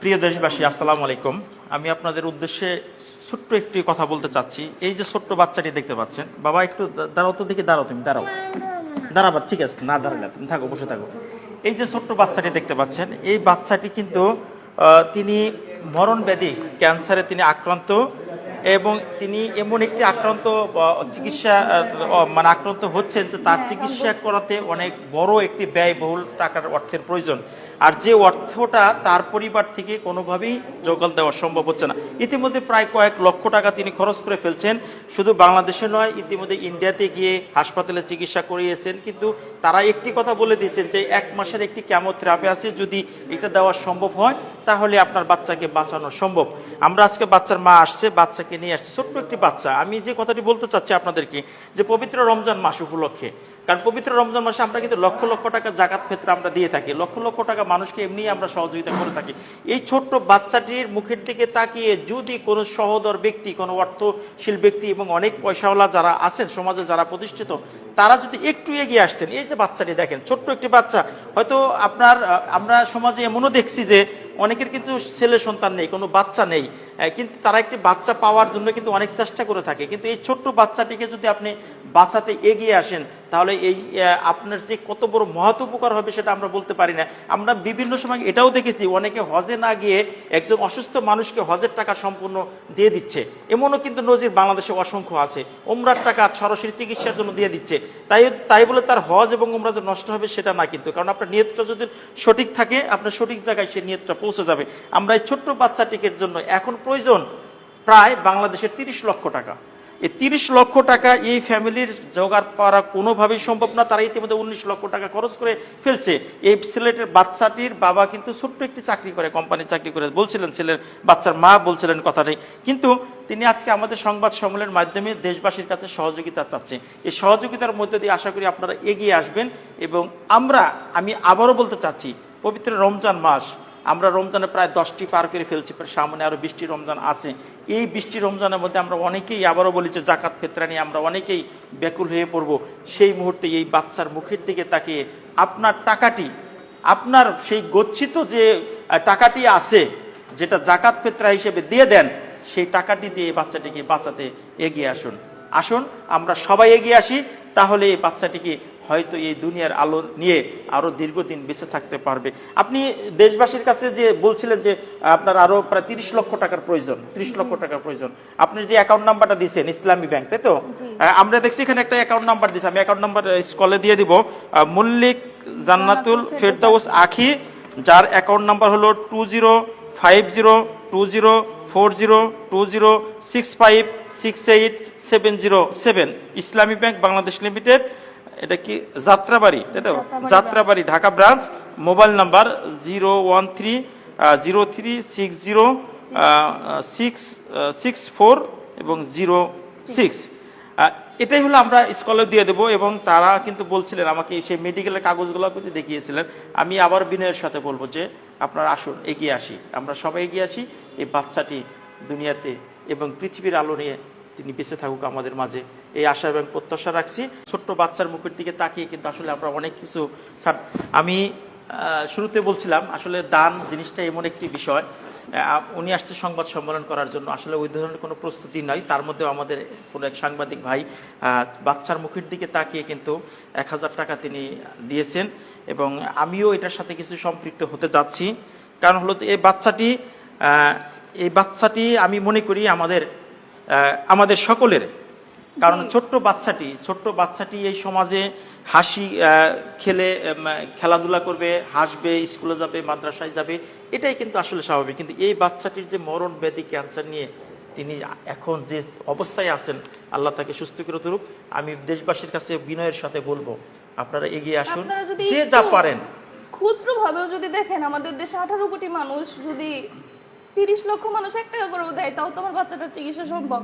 প্রিয় দেশবাসী, আসসালামু আলাইকুম। আমি আপনাদের উদ্দেশ্যে ছোট্ট একটি কথা বলতে চাচ্ছি। এই যে ছোট্ট বাচ্চাটি দেখতে পাচ্ছেন, বাবা একটু দাঁড়াও তো দেখি, দাঁড়াও তুমি, দাঁড়াও। দাঁড়াবার ঠিক আছে, না দাঁড়ালে তুমি থাকো, বসে থাকো। এই যে ছোট্ট বাচ্চাটি দেখতে পাচ্ছেন, এই বাচ্চাটি কিন্তু তিনি মরণ ব্যাধি ক্যান্সারে তিনি আক্রান্ত। এবং তিনি এমন একটি আক্রান্ত চিকিৎসা মানে আক্রান্ত হচ্ছেন যে তার চিকিৎসা করাতে অনেক বড় একটি ব্যয়বহুল টাকার অর্থের প্রয়োজন। আর যে অর্থটা তার পরিবার থেকে কোনোভাবেই যোগান দেওয়া সম্ভব হচ্ছে না। ইতিমধ্যে প্রায় কয়েক লক্ষ টাকা তিনি খরচ করে ফেলছেন। শুধু বাংলাদেশে নয়, ইতিমধ্যে ইন্ডিয়াতে গিয়ে হাসপাতালে চিকিৎসা করিয়েছেন। কিন্তু তারা একটি কথা বলে দিয়েছেন যে, এক মাসের একটি কেমোথেরাপি আছে, যদি এটা দেওয়া সম্ভব হয় তাহলে আপনার বাচ্চাকে বাঁচানো সম্ভব। আমরা আজকে বাচ্চার মা আসছে, বাচ্চাকে নিয়ে আসছে। ছোট্ট একটি বাচ্চা। আমি যে কথাটি বলতে চাচ্ছি আপনাদেরকে, যে পবিত্র রমজান মাস উপলক্ষে। কারণ পবিত্র রমজান মাসে আমরা কিন্তু লক্ষ লক্ষ টাকা জাকাত ক্ষেত্রে আমরা দিয়ে থাকি। লক্ষ লক্ষ টাকা মানুষকে এমনি আমরা সহযোগিতা করে থাকি। এই ছোট্ট বাচ্চাটির মুখের দিকে তাকিয়ে যদি কোনো সহদর ব্যক্তি, কোনো অর্থশীল ব্যক্তি এবং অনেক পয়সাওয়ালা যারা আছেন, সমাজে যারা প্রতিষ্ঠিত, তারা যদি একটু এগিয়ে আসতেন। এই যে বাচ্চাটি দেখেন, ছোট্ট একটি বাচ্চা। হয়তো আপনার আমরা সমাজে এমনও দেখছি যে অনেকের কিন্তু ছেলে সন্তান নেই কোনো বাচ্চা নেই। কিন্তু তারা একটি বাচ্চা পাওয়ার জন্য কিন্তু অনেক চেষ্টা করে থাকে। কিন্তু এই ছোট্ট বাচ্চাটিকে যদি আপনি বাঁচাতে এগিয়ে আসেন, তাহলে এই আপনার যে কত বড় মহৎ উপকার হবে সেটা আমরা বলতে পারি না। আমরা বিভিন্ন সময় এটাও দেখেছি, অনেকে হজে না গিয়ে একজন অসুস্থ মানুষকে হজের টাকা সম্পূর্ণ দিয়ে দিচ্ছে। এমনও কিন্তু নজির বাংলাদেশে অসংখ্য আছে। ওমরার টাকা সরাসরি চিকিৎসার জন্য দিয়ে দিচ্ছে। তাই তাই বলে তার হজ এবং ওমরা যে নষ্ট হবে সেটা না কিন্তু, কারণ আপনার নিয়তটা যদি সঠিক থাকে, আপনার সঠিক জায়গায় সে নিয়তটা পৌঁছে যাবে। আমরা এই ছোট্ট বাচ্চাটিকের জন্য এখন প্রয়োজন প্রায় বাংলাদেশের তিরিশ লক্ষ টাকা। এই তিরিশ লক্ষ টাকা এই ফ্যামিলির জোগাড় করা কোনোভাবেই সম্ভব না। তারা ইতিমধ্যে উনিশ লক্ষ টাকা খরচ করে ফেলছে। এই ছেলেটির বাচ্চাটির বাবা কিন্তু ছোট্ট একটি চাকরি করে কোম্পানি চাকরি করে। বলছিলেন ছেলের বাচ্চার মা বলছিলেন কথাটি। কিন্তু তিনি আজকে আমাদের সংবাদ সম্মেলনের মাধ্যমে দেশবাসীর কাছে সহযোগিতা চাচ্ছে। এই সহযোগিতার মধ্যে দিয়ে আশা করি আপনারা এগিয়ে আসবেন এবং আমরা, আমি আবারও বলতে চাচ্ছি, পবিত্র রমজান মাস আমরা রমজানে প্রায় দশটি পার করে ফেলছি সামনে আরও বৃষ্টি রমজান আছে। এই বৃষ্টি রমজানের মধ্যে আমরা অনেকেই আবারও বলি যে জাকাত ফেতরা নিয়ে আমরা অনেকেই ব্যাকুল হয়ে পড়ব। সেই মুহূর্তে এই বাচ্চার মুখের দিকে তাকিয়ে আপনার টাকাটি, আপনার সেই গচ্ছিত যে টাকাটি আছে, যেটা জাকাত ফেতরা হিসেবে দিয়ে দেন, সেই টাকাটি দিয়ে বাচ্চাটিকে বাঁচাতে এগিয়ে আসুন। আসুন, আমরা সবাই এগিয়ে আসি, তাহলে এই বাচ্চাটিকে হয়তো এই দুনিয়ার আলো নিয়ে আরও দীর্ঘদিন বেঁচে থাকতে পারবে। আপনি দেশবাসীর কাছে যে বলছিলেন যে আপনার আরও প্রায় তিরিশ লক্ষ টাকার প্রয়োজন তিরিশ লক্ষ টাকার প্রয়োজন। আপনি যে অ্যাকাউন্ট নাম্বারটা দিয়েছেন ইসলামী ব্যাংক তাই তো? আমরা দেখছি এখানে একটা অ্যাকাউন্ট নাম্বার দিয়েছি আমি অ্যাকাউন্ট নাম্বার স্কলে দিয়ে দিব। মল্লিক জান্নাতুল ফেরদাউস আখি যার অ্যাকাউন্ট নাম্বার হলো two zero five zero two zero four zero two zero six five six eight seven zero seven Islami bank Bangladesh limited এটা কি যাত্রাবাড়ি তাই তো? Jatrabari Dhaka branch mobile number zero one three zero three six zero six six four এবং zero six এটাই হলো আমরা স্কলে দিয়ে দেবো এবং তারা কিন্তু বলছিলেন আমাকে সেই মেডিকেলের কাগজগুলো কিন্তু দেখিয়েছিলেন। আমি আবার বিনয়ের সাথে বলব যে আপনারা আসুন এগিয়ে আসি। আমরা সবাই এগিয়ে আসি এই বাচ্চাটি দুনিয়াতে এবং পৃথিবীর আলো নিয়ে তিনি বেঁচে থাকুক আমাদের মাঝে। এই আশা এবং প্রত্যাশা রাখছি। ছোট্ট বাচ্চার মুখের দিকে তাকিয়ে কিন্তু আসলে আমরা অনেক কিছু আমি শুরুতে বলছিলাম, আসলে দান জিনিসটা এমন একটি বিষয়। উনি আসছে সংবাদ সম্মেলন করার জন্য। আসলে ওই ধরনের কোনো প্রস্তুতি নয়। তার মধ্যেও আমাদের কোনো এক সাংবাদিক ভাই বাচ্চার মুখের দিকে তাকিয়ে কিন্তু এক হাজার টাকা তিনি দিয়েছেন এবং আমিও এটার সাথে কিছু সম্পৃক্ত হতে যাচ্ছি। কারণ হলো এই বাচ্চাটি এই বাচ্চাটি আমি মনে করি আমাদের আমাদের সকলের কারণ ছোট্ট বাচ্চাটি ছোট্ট বাচ্চাটি এই সমাজে হাসি খেলে খেলাধুলা করবে হাসবে স্কুলে যাবে মাদ্রাসায় যাবে এটাই কিন্তু আসলে স্বাভাবিক। কিন্তু এই বাচ্চাটির যে মরণ ব্যাধি ক্যান্সার নিয়ে তিনি এখন যে অবস্থায় আছেন আল্লাহ তাকে সুস্থ করে তুলুক। আমি দেশবাসীর কাছে বিনয়ের সাথে বলব আপনারা এগিয়ে আসুন যদি যে যা পারেন। ক্ষুদ্র ভাবেও যদি দেখেন আমাদের দেশে আঠারো কোটি মানুষ যদি তিরিশ লক্ষ মানুষ এক টাকা করেও দেয় তাও তোমার বাচ্চাটার চিকিৎসা সম্ভব।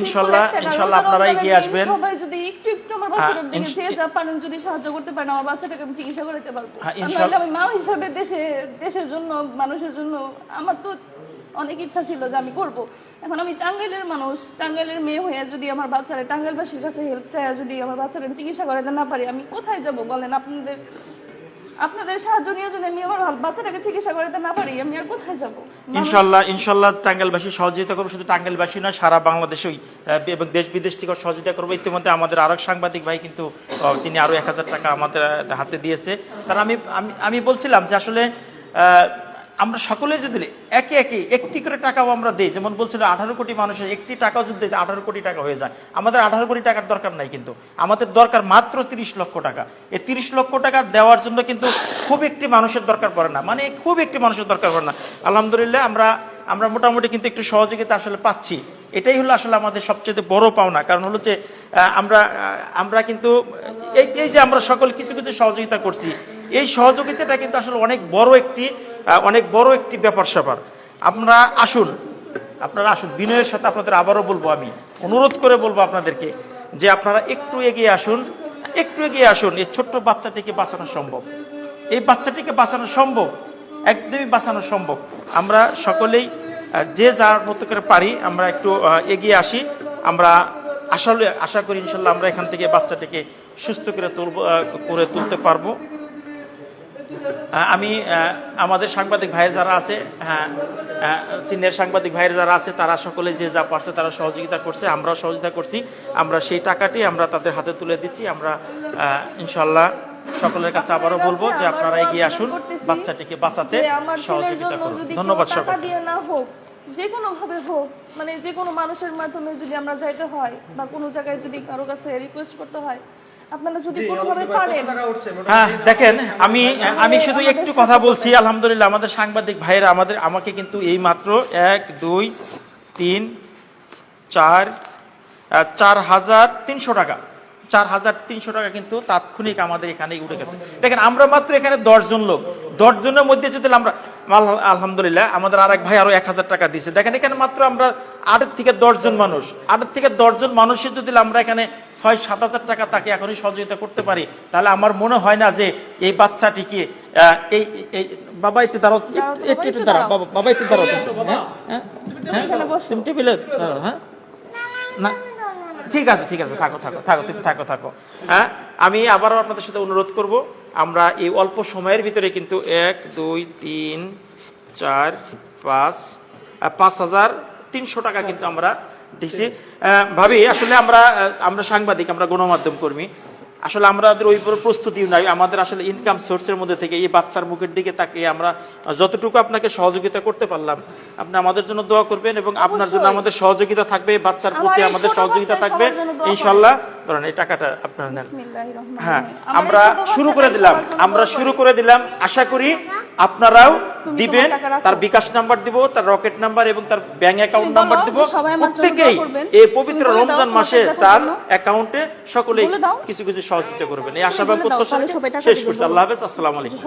ইনশাল্লাহ ইনশাল্লাহ আপনারা এগিয়ে আসবেন। সবাই যদি একটু একটু আমার বাচ্চাটার দিকে চেয়ে যা পারেন যদি সাহায্য করতে পারেন আমার বাচ্চাটাকে আমি চিকিৎসা করতে পারব। হ্যাঁ, আমি মা হিসাবে দেশে দেশের জন্য মানুষের জন্য আমার তো অনেক ইচ্ছা ছিল যে আমি করব। এখন আমি টাঙ্গাইলের মানুষ টাঙ্গাইলের মেয়ে হয়ে যদি আমার বাচ্চারা টাঙ্গাইলবাসীর কাছে হেল্প চায় যদি আমার বাচ্চারা চিকিৎসা করাতে না পারি আমি কোথায় যাব বলেন? আপনাদের আপনাদের সাহায্য নিয়ে যদি আমি আমার বাচ্চাটাকে চিকিৎসা করাতে না পারি, আমি আর কোথায় যাব? ইনশাল্লাহ ইনশাল্লাহ টাঙ্গাইলবাসী সহযোগিতা করব, শুধু টাঙ্গাইলবাসী নয়, সারা বাংলাদেশেই এবং দেশ বিদেশ থেকে সহযোগিতা করব। ইতিমধ্যে আমাদের আরেক সাংবাদিক ভাই কিন্তু তিনি আরও এক হাজার টাকা আমাদের হাতে দিয়েছে। তার আমি আমি বলছিলাম যে আসলে আমরা সকলে যদি একে একে একটি করে টাকাও আমরা দিই। যেমন বলছিল, আঠারো কোটি মানুষের একটি টাকাও যদি দেয়, আঠারো কোটি টাকা হয়ে যায়। আমাদের আঠারো কোটি টাকার দরকার নাই কিন্তু। আমাদের দরকার মাত্র তিরিশ লক্ষ টাকা। এই তিরিশ লক্ষ টাকা দেওয়ার জন্য কিন্তু খুব একটি মানুষের দরকার পড়ে না। মানে খুব একটি মানুষের দরকার পড়ে না। আলহামদুলিল্লাহ, আমরা আমরা মোটামুটি কিন্তু একটু সহযোগিতা আসলে পাচ্ছি। এটাই হলো আসলে আমাদের সবচেয়ে বড় পাওনা। কারণ হলো যে আমরা আমরা কিন্তু, এই যে আমরা সকল কিছু কিছু সহযোগিতা করছি, এই সহযোগিতাটা কিন্তু আসলে অনেক বড় একটি অনেক বড় একটি ব্যাপার স্যাপার। আপনারা আসুন আপনারা আসুন, বিনয়ের সাথে আপনাদের আবারও বলব আমি, অনুরোধ করে বলব আপনাদেরকে যে আপনারা একটু এগিয়ে আসুন, একটু এগিয়ে আসুন, এই ছোট্ট বাচ্চাটিকে বাঁচানো সম্ভব। এই বাচ্চাটিকে বাঁচানো সম্ভব, একদমই বাঁচানো সম্ভব। আমরা সকলেই যে যার মতো করে পারি, আমরা একটু এগিয়ে আসি। আমরা আসলে আশা করি ইনশাল্লাহ আমরা এখান থেকে বাচ্চাটিকে সুস্থ করে তুলব করে তুলতে পারব। আমি আমাদের সাংবাদিক ভাই যারা আছে হ্যাঁ চীনের সাংবাদিক ভাইয়ের যারা আছে তারা সকলে যে যা পারছে তারা সহযোগিতা করছে আমরাও সহযোগিতা করছি। আমরা সেই টাকাটি আমরা তাদের হাতে তুলে দিচ্ছি। আমরা ইনশাল্লাহ সকলের কাছে আবারও বলব যে আপনারা এগিয়ে আসুন বাচ্চাটিকে বাঁচাতে সহযোগিতা করুন। ধন্যবাদ সকল দিয়ে না হোক যে কোনো ভাবে হোক মানে যে কোনো মানুষের মাধ্যমে যদি আমরা যাইতে হয় বা কোনো জায়গায় যদি কারও কাছে রিকোয়েস্ট করতে হয় আপনারা যদি কোনোভাবে পারেন। হ্যাঁ দেখেন আমি আমি শুধু একটু কথা বলছি আলহামদুলিল্লাহ আমাদের সাংবাদিক ভাইয়েরা আমাদের আমাকে কিন্তু এই মাত্র এক দুই তিন চার চার হাজার তিনশো টাকা। চার হাজার তিনশো টাকা কিন্তু তাৎক্ষণিক আমাদের এখানে উঠে গেছে দেখেন আমরা মাত্র এখানে দশজন লোক দশজনের মধ্যে যদি আমরা আলহামদুলিল্লাহ আমাদের আরেক ভাই আরও এক হাজার টাকা দিয়েছে দেখেন এখানে মাত্র আমরা আটের থেকে দশজন মানুষ আটের থেকে দশজন মানুষের যদি আমরা এখানে ছয় সাত হাজার টাকা তাকে এখনই সহযোগিতা করতে পারি তাহলে আমার মনে হয় না যে এই বাচ্চাটিকে এই এই বাবা একটু দাঁড়াও একটু দাঁড়াও। বাবা বাবা একটু দাঁড়াও হ্যাঁ হ্যাঁ হ্যাঁ। তুমি টেবিলে দাঁড়াও হ্যাঁ না ঠিক আছে ঠিক আছে থাকো থাকো থাকো তুমি থাকো থাকো। হ্যাঁ? আমি আবারও আপনাদের সাথে অনুরোধ করব আমরা এই অল্প সময়ের ভিতরে কিন্তু এক দুই তিন চার পাঁচ পাঁচ হাজার তিনশো টাকা কিন্তু আমরা আহ, ভাবি আসলে আমরা আমরা সাংবাদিক আমরা গণমাধ্যম কর্মী। আসলে আমাদের ওই প্রস্তুতি নাই। আমাদের আসলে ইনকাম সোর্সের মধ্যে থেকে এই বাচ্চার মুখের দিকে তাকিয়ে আমরা যতটুকু আপনাকে সহযোগিতা করতে পারলাম আপনি আমাদের জন্য দোয়া করবেন এবং আপনার জন্য আমাদের সহযোগিতা থাকবে বাচ্চার প্রতি আমাদের সহযোগিতা থাকবে। ইনশাল্লাহ ধরেন এই টাকাটা আপনারা নেন। হ্যাঁ। আমার শুরু করে দিলাম। আমরা শুরু করে দিলাম। আশা করি আপনারাও দিবেন। তার বিকাশ নাম্বার দিব তার রকেট নাম্বার এবং তার ব্যাংক অ্যাকাউন্ট নাম্বার দিব। প্রত্যেকেই এই পবিত্র রমজান মাসে তার। অ্যাকাউন্টে সকলেই কিছু কিছু সহযোগিতা করবেন। এই আশা আশাবাদ প্রত্যাশা শেষ করছি। আল্লাহ হাফেজ আসসালাম আলাইকুম।